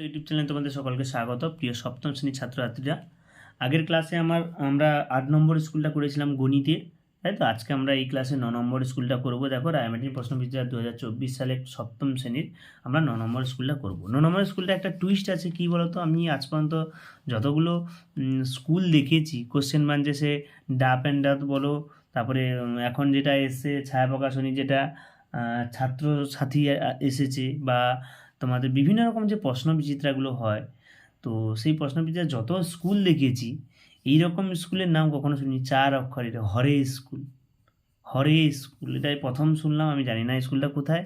তো ইউটিউব চ্যানেলে তোমাদের সকলকে স্বাগত। প্রিয় সপ্তম শ্রেণির ছাত্রছাত্রীরা, আগের ক্লাসে আমার, আমরা আট নম্বর স্কুলটা করেছিলাম গণিতে, তাই তো? আজকে আমরা এই ক্লাসে ন নম্বর স্কুলটা করব। দেখো রায়মাটির প্রশ্ন বিদ্যা দু হাজার চব্বিশ সালে সপ্তম শ্রেণির আমরা ন নম্বর স্কুলটা করব। ন নম্বর স্কুলটা একটা টুইস্ট আছে, কী বলতো? আমি আজ পর্যন্ত যতগুলো স্কুল দেখেছি কোশ্চেন বাঞ্চে সে ডাপ অ্যান্ড ডাত বলো, তারপরে এখন যেটা এসছে, ছায়া প্রকাশনী যেটা ছাত্র সাথী এসেছে বা তোমাদের বিভিন্ন রকম যে প্রশ্ন বিচিত্রাগুলো হয়, তো সেই প্রশ্ন বিচিত্রা যত স্কুল দেখেছি এই রকম স্কুলের নাম কখনো শুনি চার অক্ষরের হরে স্কুল হরে স্কুল এটাই প্রথম শুনলাম, আমি জানি না স্কুলটা কোথায়।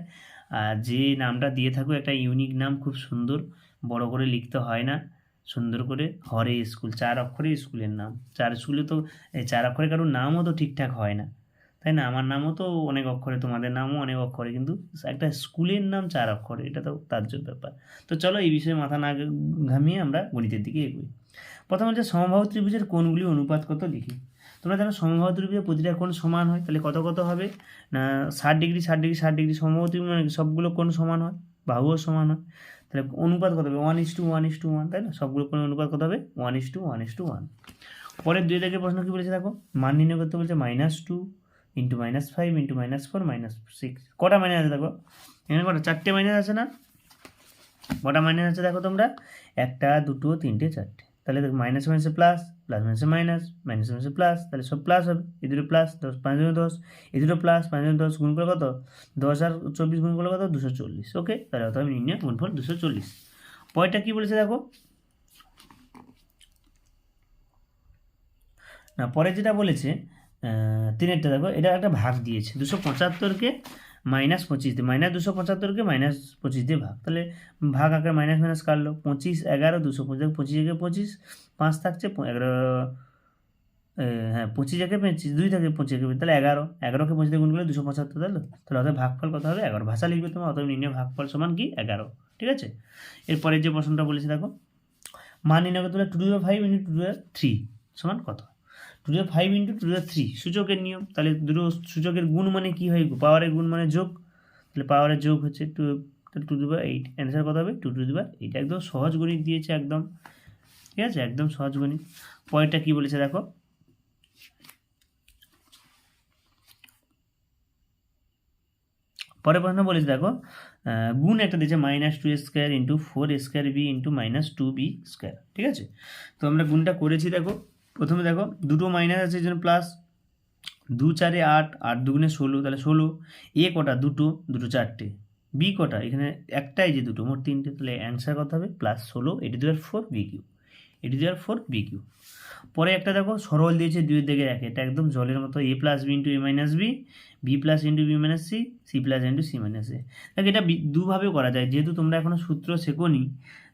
আর যে নামটা দিয়ে থাকো, একটা ইউনিক নাম, খুব সুন্দর, বড় করে লিখতে হয় না, সুন্দর করে হরে স্কুল চার অক্ষরে স্কুলের নাম। চার স্কুলে তো চার অক্ষরে কারোর নামও তো ঠিকঠাক হয় না। তাই না? আমার নামও তো অনেক অক্ষরে, তোমাদের নামও অনেক অক্ষরে, কিন্তু একটা স্কুলের নাম চার অক্ষরে, এটা তো তাজ্জব ব্যাপার। তো চলো এই বিষয়ে মাথা না ঘামিয়ে আমরা গণিতের দিকে এগোই। প্রথমে হচ্ছে সমবাহু ত্রিভুজের কোণগুলি অনুপাত কত লিখি। তোমরা জানো সমবাহু ত্রিভুজের প্রতিটা কোণ সমান হয়, তাহলে কত কত হবে? না, ষাট ডিগ্রি ষাট ডিগ্রি ষাট ডিগ্রি সমবাহু ত্রিভুজ মানে সবগুলো কোণ সমান হয়, বাহুও সমান হয়। তাহলে অনুপাত কত হবে? One is to one is to one তাই না? সবগুলো কোণের অনুপাত কত হবে? One is to one is to one পরের দুই দাগের প্রশ্ন কী বলেছে দেখো? মান নির্ণয় করতে বলছে minus two into minus five into minus four minus six কটা মাইনাস আছে দেখো? এখানে কটা? চারটে মাইনাস আছে না? কটা মাইনাস আছে দেখো তোমরা? একটা, দুটো, তিনটে, চারটে। তাহলে দেখো মাইনাস মাইনাসে প্লাস প্লাস মাইনাসে মাইনাস মাইনাস মাইনাসে প্লাস তাহলে সব প্লাস হবে। এই দুটো প্লাস দশ, পাঁচ দুটো দশ। এই দুটো প্লাস পাঁচ দুটো দশ, গুণ করে কত? দশ আর চব্বিশ গুণ করলে কত? দুশো চল্লিশ। ওকে? তাহলে অত আমি নির্ণয় গুণফল দুশো চল্লিশ। পয়টা কী বলেছে দেখো? না, পরে যেটা বলেছে তিনেরটা দেখো, এটা একটা ভাগ দিয়েছে। দুশো পঁচাত্তরকে মাইনাস পঁচিশ দিয়ে, মাইনাস দুশো পঁচাত্তরকে মাইনাস পঁচিশ দিয়ে ভাগ। তাহলে ভাগ আকারে মাইনাস মাইনাস কাটলো। পঁচিশ, এগারো, দুশো পঁচিশ পঁচিশ একে পঁচিশ, পাঁচ থাকছে এগারো হ্যাঁ পঁচিশ একে পঁচিশ, দুই থাকে পঁচিশ একে তাহলে এগারো। এগারোকে পঁচিশ গুণ করলে দুশো পঁচাত্তর, তাহলে তাহলে অতএব ভাগফল কত হবে? এগারো। ভাষা লিখবে তোমার, অতএব নির্ণয় ভাগফল সমান কি? এগারো। ঠিক আছে? এরপরে যে প্রশ্নটা বলেছে, দেখো। মান নির্ণয় করতে হলে two two five into two three সমান কত? Two two five into two two three সূচকের নিয়ম। তাহলে দুটো সূচকের গুণ মানে কি হয়? পাওয়ারের গুণ মানে যোগ। তাহলে পাওয়ারের যোগ হচ্ছে two two two eight answer কত হবে? টু টু টু এইট একদম সহজ গণিত দিয়েছে একদম। ঠিক আছে? একদম সহজ গণিত। পয়েন্টটা কি বলেছে দেখো? পরের প্রশ্ন বলেছে দেখো গুণ একটা দিয়েছে minus two square into four square B into minus two B square ঠিক আছে? তো আমরা গুণটা করেছি দেখো। প্রথমে দেখো, দুটো মাইনাস আছে এই জন্য প্লাস দু চারে আট আট দুগুণে ষোলো, তাহলে ষোলো। এ কটা? দুটো দুটো চারটে। বি কটা? এখানে একটাই যে দুটো, মোট তিনটে, তাহলে অ্যান্সার কত হবে? প্লাস ষোলো এটি দেওয়ার ফোর বি কিউ এটি দেওয়ার ফোর বি কিউ পরে একটা দেখো, সরল দিয়েছে দুইয়ের দিকে এক, এটা একদম জলের মতো A plus B into A minus B B plus into B minus C C plus into C minus A দেখো, এটা দুভাবে করা যায়। যেহেতু তোমরা এখনও সূত্র শেখোনি,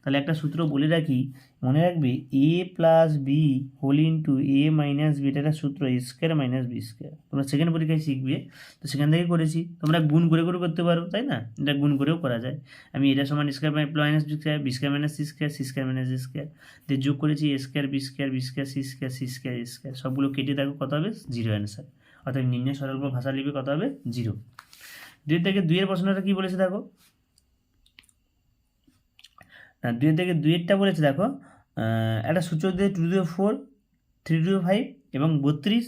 তাহলে একটা সূত্র বলে রাখি, মনে রাখবে A plus B whole into A minus B এটা একটা সূত্র A square minus B square তোমরা সেকেন্ড পরীক্ষায় শিখবে। তো সেখান থেকে করেছি। তোমরা গুণ করে করে করতে পারো, তাই না? এটা গুণ করেও করা যায়। আমি এটা সমান square minus B square B square minus C square C square minus square দিয়ে যোগ করেছি A square B square B square C square C square square সবগুলো কেটে দেখো, কত হবে? জিরো অ্যান্সার অর্থাৎ নির্ণয় সরল ভাষা লিপি কত হবে? জিরো। দুইয়ের থেকে দুইয়ের প্রশ্নটা কি বলেছে দেখো? না দুইয়ের থেকে দুইয়েরটা বলেছে দেখো একটা সূচক দিয়ে two two four three two five এবং বত্রিশ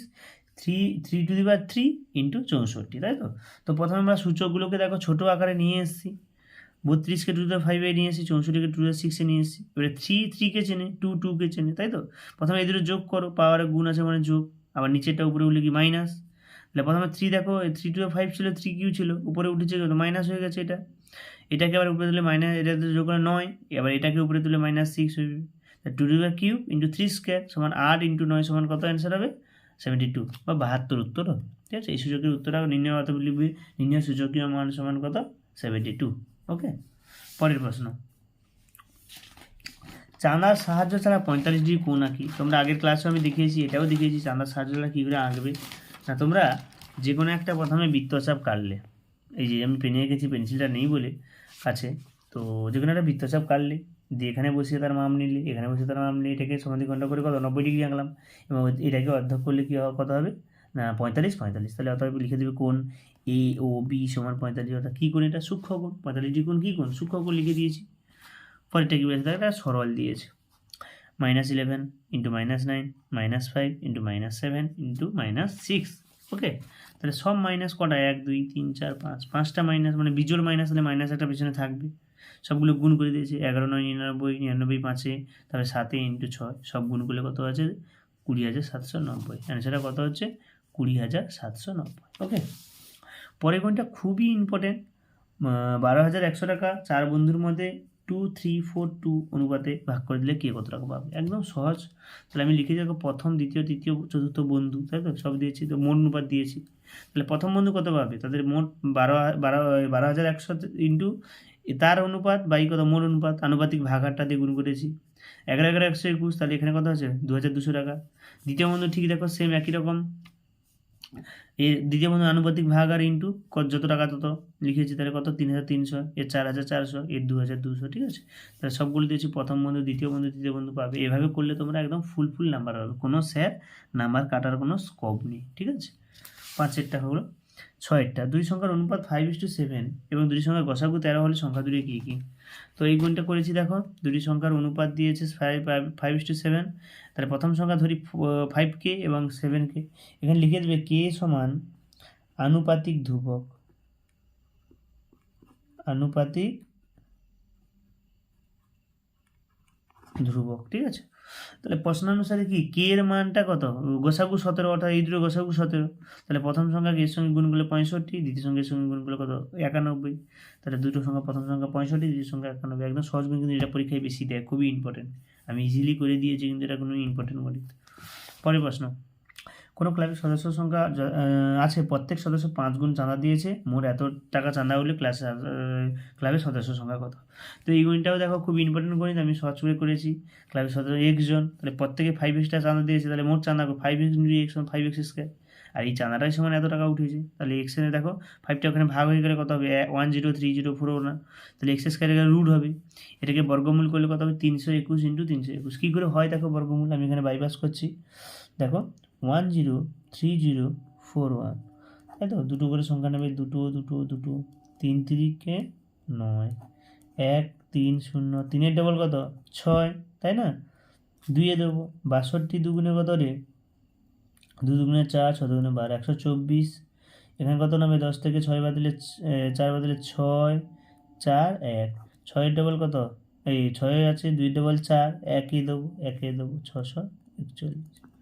three three to the power three into চৌষট্টি, তাই তো? তো প্রথমে আমরা সূচকগুলোকে দেখো, ছোটো আকারে নিয়ে এসেছি। বত্রিশকে টু টু ফাইভে নিয়ে এসেছি, চৌষট্টিকে টু টু সিক্সে নিয়ে এসেছি। এবারে থ্রি থ্রিকে চেনে টু টুকে চেনে, তাই তো? প্রথমে এই দুটো যোগ করো পাওয়ারে গুণ আছে মানে যোগ। আবার নিচেরটা উপরে উঠলে কি মাইনাস তাহলে প্রথমে থ্রি দেখো থ্রি টু ফাইভ ছিল থ্রি কিউ ছিল, উপরে উঠেছে মাইনাস হয়ে গেছে এটা। এটাকে আবার উপরে তুলে মাইনাস এটা তো যোগ করে নয় এবার এটাকে উপরে তুলে মাইনাস সিক্স হবে two two cube into three square সমান আট ইন্টু নয় সমান কত অ্যান্সার হবে? সেভেন্টি টু বা বাহাত্তর উত্তর হবে। ঠিক আছে? এই সূচকের উত্তরটা নির্ণয় কত লিখবি নির্ণয় সূচকীয় মান সমান কত? সেভেন্টি টু ওকে পরের প্রশ্ন। চাঁদার সাহায্য ছাড়া পঁয়তাল্লিশ ডিগ্রি কোণ আঁকি তোমরা আগের ক্লাসে আমি দেখিয়েছি, এটাও দেখিয়েছি, চাঁদার সাহায্য ছাড়া কী করে আঁকবে? না, তোমরা যে কোনো একটা প্রথমে বৃত্তচাপ কাটলে এই যে আমি পেনে রেখেছি পেন্সিলটা নেই বলে, কাছে। তো যে কোনো একটা বৃত্তচাপ কাটলে দিয়ে এখানে বসিয়ে তার মাপ নিলে, এখানে বসিয়ে তার মাপ নিলে, এটাকে সমাধি ঘণ্টা করে কত? নব্বই ডিগ্রি আঁকলাম। এবং এটাকে অর্ধেক করলে কী কত হবে? না, পঁয়তাল্লিশ পঁয়তাল্লিশ। তাহলে অতএব লিখে দেবে কোন এ ও বি সমান পঁয়তাল্লিশ, অর্থাৎ কী কোণ এটা? সূক্ষ্ম কোণ। পঁয়তাল্লিশ ডিগ্রি কোণ কী কোণ? সূক্ষ্ম কোণ লিখে দিয়েছি। পরেরটা কী বলেছে একটা সরল দিয়েছে। Minus eleven into minus nine minus five into minus seven into minus six okay তাহলে সব মাইনাস কটা? এক, দুই, তিন, চার, পাঁচ। পাঁচটা মাইনাস মানে বিজোড় মাইনাস হলে মাইনাস একটা পিছনে থাকবে। সবগুলো গুণ করে দিয়েছে, এগারো, নয়, নিরানব্বই নিরানব্বই পাঁচে, তারপরে সাতে ইন্টু ছয়। সব গুণ করলে কত আছে? কুড়ি হাজার সাতশো নব্বই। অ্যান্সারটা কত হচ্ছে? কুড়ি হাজার সাতশো নব্বই ওকে পরের কোনটা? খুবই ইম্পর্টেন্ট বারো হাজার একশো টাকা। চার বন্ধুর মধ্যে টু থ্রি ফোর টু অনুপাতে ভাগ করে দিলে কে কত টাকা পাবে? একদম সহজ। তাহলে আমি লিখে যাব প্রথম, দ্বিতীয়, তৃতীয়, চতুর্থ বন্ধু, তাই তো? সব দিয়েছি তো, মোট অনুপাত দিয়েছি। তাহলে প্রথম বন্ধু কত পাবে? তাদের মোট বারো বারো বারো হাজার একশো ইন্টু তার অনুপাত বাই কত? মোট অনুপাত। আনুপাতিক ভাগারটা দিয়ে গুণ করেছি। এগারো এগারো, একশো একুশ, তাহলে এখানে কত আছে? দু হাজার দুশো টাকা। দ্বিতীয় বন্ধু ঠিক দেখো সেম একই রকম। এ দ্বিতীয় বন্ধু আনুপাতিক ভাগ আর ইন্টু যত টাকা তত, লিখেছি তাহলে কত? তিন হাজার তিনশো, এর চার হাজার চারশো, এর দু হাজার দুশো, ঠিক আছে? তাহলে সবগুলো দিয়েছি, প্রথম বন্ধু, দ্বিতীয় বন্ধু, তৃতীয় বন্ধু পাবে। এভাবে করলে তোমরা একদম ফুল ফুল নাম্বার পাবে। কোনো স্যার নাম্বার কাটার কোনো স্কোপ নেই, ঠিক আছে? পাঁচেরটা হলো ছয়েরটা দুই সংখ্যার অনুপাত ফাইভ ইস টু সেভেন এবং দুটি সংখ্যার গসাগু তেরো হলে সংখ্যা দুটি কী কী? তো এই গুণটা করেছি দেখো, দুটি সংখ্যার অনুপাত দিয়েছে five five is to seven তাহলে প্রথম সংখ্যা ধরি ফাইভ কে এবং সেভেন কে। এখানে লিখে দেবে কে সমান আনুপাতিক ধ্রুবক। আনুপাতিক ধ্রুবক, ঠিক আছে? তাহলে প্রশ্ন অনুসারে কি? কে এর মানটা কত? গোসাগু সতেরো অর্থাৎ এই দুটো গোসাগু সতেরো। তাহলে প্রথম সংখ্যা এর সঙ্গে গুণ করলে পঁয়ষট্টি, দ্বিতীয় সংখ্যার সঙ্গে গুণ করলে কত? একানব্বই। তাহলে দুটো সংখ্যা, প্রথম সংখ্যা পঁয়ষট্টি, দ্বিতীয় সংখ্যা একানব্বই। একদম সহজ গুণ কিন্তু এটা পরীক্ষায় বেশি দেয়, খুবই ইম্পর্টেন্ট আমি ইজিলি করে দিয়েছি কিন্তু এটা কোনো ইম্পর্টেন্ট গণিত পরে প্রশ্ন। কোনো ক্লাবের সদস্য সংখ্যা আছে, প্রত্যেক সদস্য পাঁচ গুণ চাঁদা দিয়েছে, মোট এত টাকা চাঁদা হলে ক্লাস ক্লাবের সদস্য সংখ্যা কত তো এই গণিতটাও দেখো খুব ইম্পর্টেন্ট গণিত, আমি সহজ করে করেছি। ক্লাবের সদস্য এক্স জন, তাহলে প্রত্যেকে ফাইভ এক্সটা চাঁদা দিয়েছে, তাহলে মোট চাঁদা five X into X five X square আর এই চাঁদাটাই সমান এত টাকা উঠেছে, তাহলে এক্সের দেখো ফাইভটা ওখানে ভাগ হয়ে গেলে কত হবে? One zero three zero four না তাহলে এক্স স্কোয়ারের রুট হবে। এটাকে বর্গমূল করলে কত হবে? তিনশো একুশ ইন্টু তিনশো একুশ। কী করে হয় দেখো বর্গমূল? আমি এখানে বাইপাস করছি। দেখো one zero three zero four one. তাই তো দুটো করে সংখ্যা নেবে, দুটো দুটো দুটো, তিন তিরিকে নয়, এক, তিন শূন্য, তিনের ডবল কত? ছয়, তাই না? দুইয়ে দেবো, বাষট্টি দুগুণে কত রে? দু দুগুণে চার, ছ দুগুণে বারো, একশো চব্বিশ। এখানে কত নামে? দশ থেকে ছয় বাদলে চার বাদলে ছয়, চার, এক। ছয়ের ডবল কত? এই ছয় আছে দুই ডবল চার, একই দেবো একই দেবো, ছশো একচল্লিশ।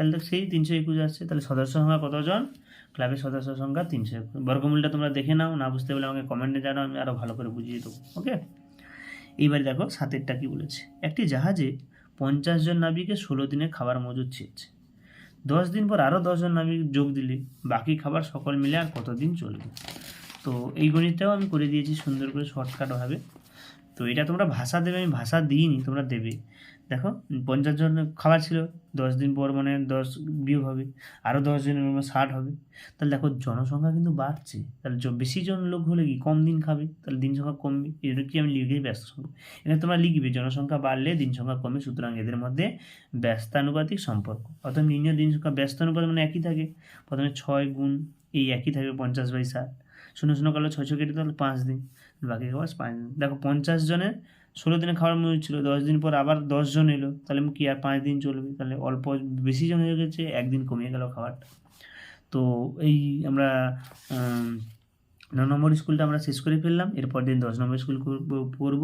তাহলে তো সেই তিনশো একুশ আসছে। তাহলে সদস্য সংখ্যা কতজন? ক্লাবের সদস্য সংখ্যা তিনশো একুশ। বর্গমূলটা তোমরা দেখে নাও, না বুঝতে পারলে আমাকে কমেন্টে জানাও, আমি আরও ভালো করে বুঝিয়ে দেবো ওকে এইবার দেখো, সাতেরটা কি বলেছে? একটি জাহাজে পঞ্চাশ জন নাবিকে ষোলো দিনে খাবার মজুদ চেয়েছে। দশ দিন পর আরও দশজন নাবিক যোগ দিলে, বাকি খাবার সকল মিলে আর কতদিন চলবে? তো এই গণিতটাও আমি করে দিয়েছি সুন্দর করে শর্টকাটভাবে তো এটা তোমরা ভাষা দেবে, আমি ভাষা দিইনি, তোমরা দেবে। দেখো, পঞ্চাশ জন খাবার ছিল, দশ দিন পর মানে দশ বিয়োগ হবে আরও দশ জনের মানে ষাট হবে। তাহলে দেখো, জনসংখ্যা কিন্তু বাড়ছে। তাহলে বেশি জন লোক হলে কি কম দিন খাবে? তাহলে দিন সংখ্যা কমবে, এটা কি আমি লিখে ব্যস্ত সংখ্যা এখানে তোমরা লিখবে, জনসংখ্যা বাড়লে দিন সংখ্যা কমে, সুতরাং এদের মধ্যে ব্যস্তানুপাতিক সম্পর্ক। অর্থাৎ নির্ণয় দিন সংখ্যা ব্যস্তানুপাত মানে একই থাকে। প্রথমে ছয় গুণ এই একই থাকবে পঞ্চাশ বাই ষাট। শূন্য শূন্য কালো ছয় ছয় কেটে তাহলে পাঁচ দিন। বাকি খাবার পাঁচ দিন। দেখো পঞ্চাশ জনের ষোলো দিনে খাবার মজুদ ছিল, দশ দিন পর আবার দশ জন এলো, তাহলে কি আর পাঁচ দিন চলবে? তাহলে অল্প বেশি জন হয়ে গেছে, একদিন কমিয়ে গেল খাবারটা তো এই আমরা ন নম্বর স্কুলটা আমরা শেষ করে ফেললাম, এরপর দিন দশ নম্বর স্কুল করব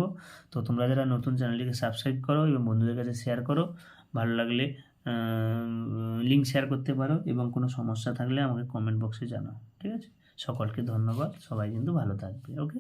তো তোমরা যারা নতুন চ্যানেলটিকে সাবস্ক্রাইব করো এবং বন্ধুদের কাছে শেয়ার করো, ভালো লাগলে লিঙ্ক শেয়ার করতে পারো এবং কোনো সমস্যা থাকলে আমাকে কমেন্ট বক্সে জানাও, ঠিক আছে? সকলকে ধন্যবাদ। সবাই কিন্তু ভালো থাকবে ওকে